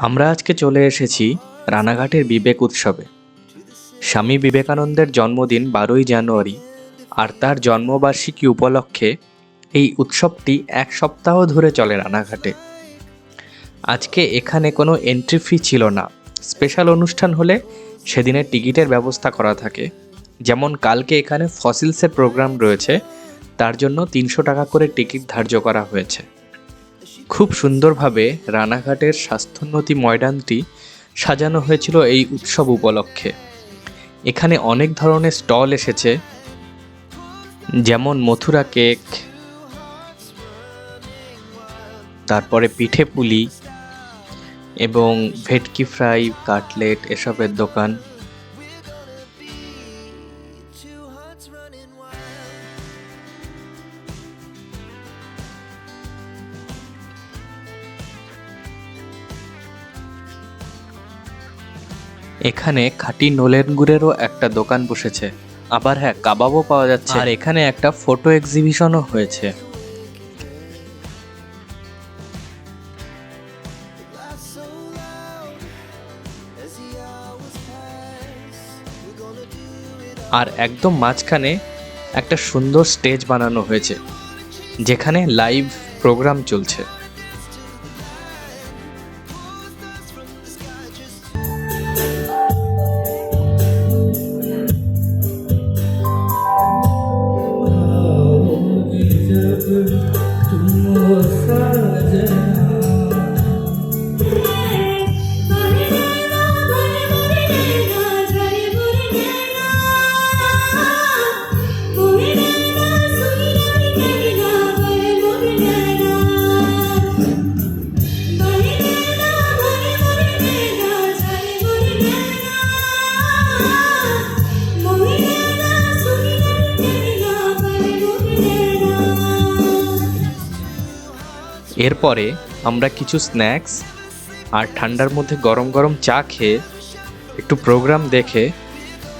আমরা আজকে চলে এসেছি রানাঘাটের বিবেক উৎসবে। স্বামী বিবেকানন্দের জন্মদিন বারোই জানুয়ারি আর তার জন্মবার্ষিকী উপলক্ষে এই উৎসবটি এক সপ্তাহ ধরে চলে রানাঘাটে। আজকে এখানে কোনো এন্ট্রি ফি ছিল না। স্পেশাল অনুষ্ঠান হলে সেদিনের টিকিটের ব্যবস্থা করা থাকে। যেমন কালকে এখানে ফসিলসের প্রোগ্রাম রয়েছে, তার জন্য তিনশো টাকা করে টিকিট ধার্য করা হয়েছে। খুব সুন্দরভাবে রানাঘাটের স্বাস্থ্যোন্নতি ময়দানটি সাজানো হয়েছিল এই উৎসব উপলক্ষে। এখানে অনেক ধরনের স্টল এসেছে, যেমন মথুরা কেক, তারপরে পিঠে পুলি এবং ভেটকি ফ্রাই, কাটলেট এসবের দোকান। এখানে খাঁটি নোলেন গুড়েরও একটা দোকান বসেছে। আবার হ্যাঁ কাবাবও পাওয়া যাচ্ছে। আর এখানে একটা ফটো এক্সিবিশনও হয়েছে। আর একদম মাঝখানে একটা সুন্দর স্টেজ বানানো হয়েছে, যেখানে লাইভ প্রোগ্রাম চলছে। এরপরে আমরা কিছু স্ন্যাক্স আর ঠান্ডার মধ্যে গরম গরম চা খেয়ে একটু প্রোগ্রাম দেখে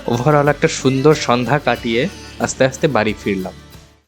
ওভারঅল একটা সুন্দর সন্ধ্যা কাটিয়ে আস্তে আস্তে বাড়ি ফিরলাম।